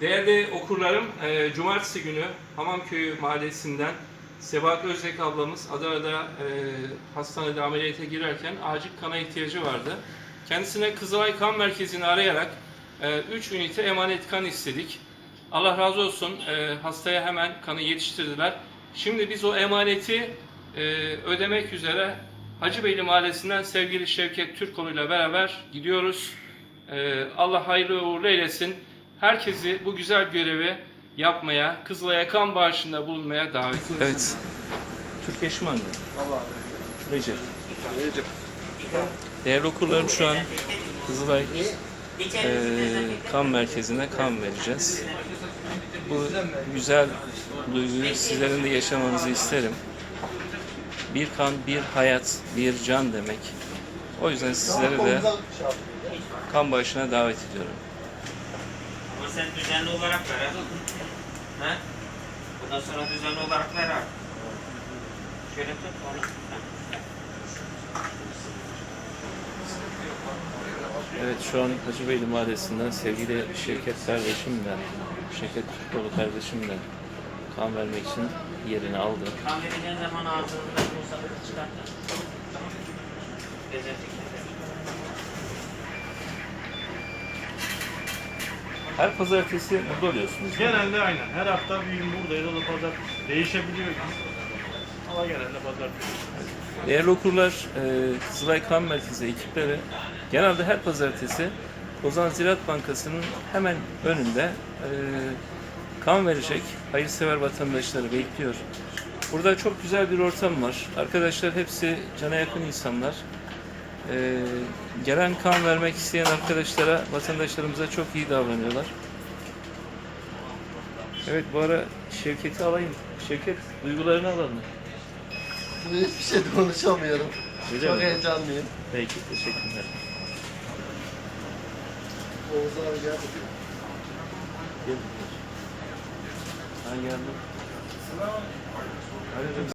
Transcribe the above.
Değerli okurlarım, e, Cumartesi günü Hamamköyü Mahallesi'nden Sebahat Özek ablamız Adana'da e, hastanede ameliyata girerken acil kana ihtiyacı vardı. Kendisine Kızılay Kan Merkezi'ni arayarak 3 ünite emanet kan istedik. Allah razı olsun e, hastaya hemen kanı yetiştirdiler. Şimdi biz o emaneti e, ödemek üzere Hacıbeyli Mahallesi'nden sevgili Şevket Türkoğlu ile beraber gidiyoruz. E, Allah hayırlı uğurlu eylesin. Herkesi bu güzel görevi yapmaya, Kızılay'a kan bağışında bulunmaya davet ediyoruz. Evet. Türkiye Şımanlı. Recep. Recep. Değerli okurlarım şu an Kızılay eee, kan merkezine kan vereceğiz. Bu güzel duyguyu sizlerin de yaşamanızı isterim. Bir kan, bir hayat, bir can demek. O yüzden sizleri de kan bağışına davet ediyorum. Sen düzenli olarak ver. Ha? Bundan sonra düzenli olarak ver artık. Şöyle tut onu. Evet şu an Hacıbeyli Mahallesi'nden sevgili Şevket kardeşimle, Şevket Türkoğlu kardeşimle kan vermek için yerini aldı. Kan vereceğin zaman ağzında bu sakızı çıkart. Dezenfekte. Her pazartesi burada oluyorsunuz. Genelde aynen. Her hafta bir gün buradayız. O da pazar değişebiliyor. Ama genelde pazar. Değerli okurlar, e, Kızılay Kan Merkezi ekipleri genelde her pazartesi Ozan Ziraat Bankası'nın hemen önünde e, kan verecek hayırsever vatandaşları bekliyor. Burada çok güzel bir ortam var. Arkadaşlar hepsi cana yakın insanlar. E, gelen kan vermek isteyen arkadaşlara, vatandaşlarımıza çok iyi davranıyorlar. Evet bu ara Şevket'i alayım. Şevket duygularını alalım. Hiçbir şey konuşamıyorum. Öyle Çok mi? heyecanlıyım. Peki teşekkürler. Oğuz abi gel. Gel. Ha geldim. Aleyküm